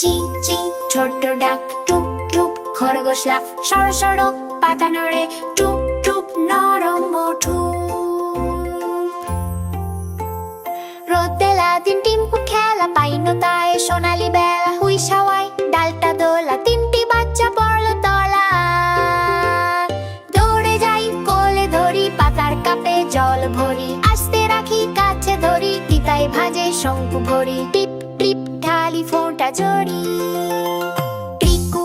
চি চি ডাক টুক টুক খরগোশ লাফ সর সর পাতা নড়ে টুক টুক নরম, মোঠু। রোদেলা খেলা পাইনো সোনালি বেলা হুই সাওয়াই ডালটা দোলা, তিনটি বাচ্চা পড়ল তলা দৌড়ে যাই, কোলে ধরি, পাতার কাপে জল ভরি, আস্তে রাখি, কাছে ধরি, তিতাই ভাজে শঙ্কু ভরি টিপ টিপ জড়ি টিকু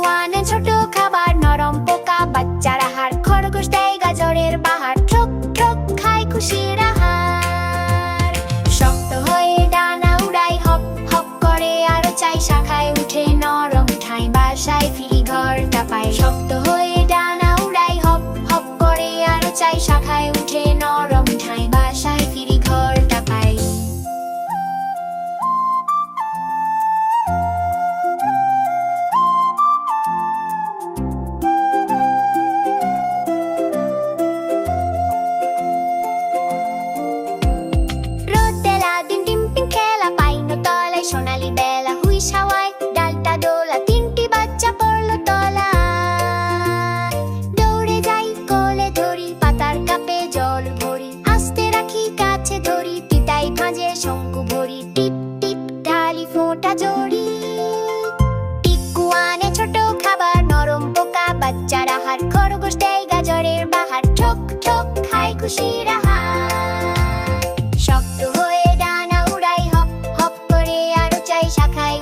ছোট খাবার, নরম পোকা, বাচ্চারা হাড়, খরগোশ দেয় গাজরের বাহার। ঠক ঠক, খায় খুশির আহার। শক্ত হয়ে ডানা উড়াই, হপ হপ করে আরও চাই। শাখায় উঠে নরম ঠাই, বাসায় ফিরি ঘরটা পাই শক্ত হয়ে ডানা উড়াই, হপ হপ করে আরও চাই। শাখায় উঠে খুশির শক্ত হয়ে ডানা উড়াই হপ হপ করে আরও চাই শাখায়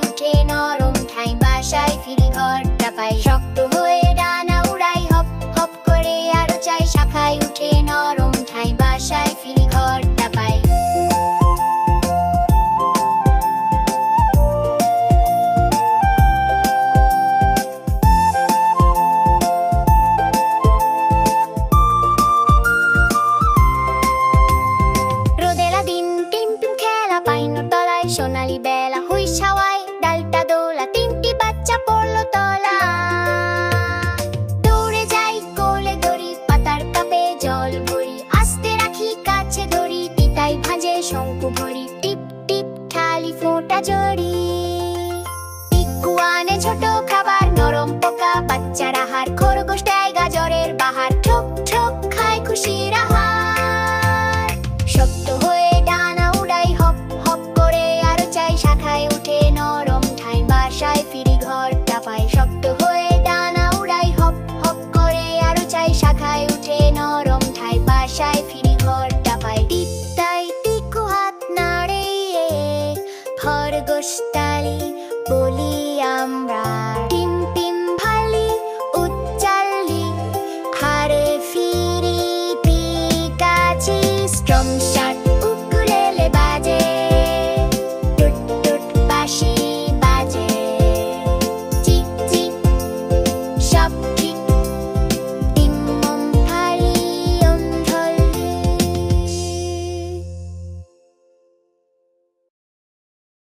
した。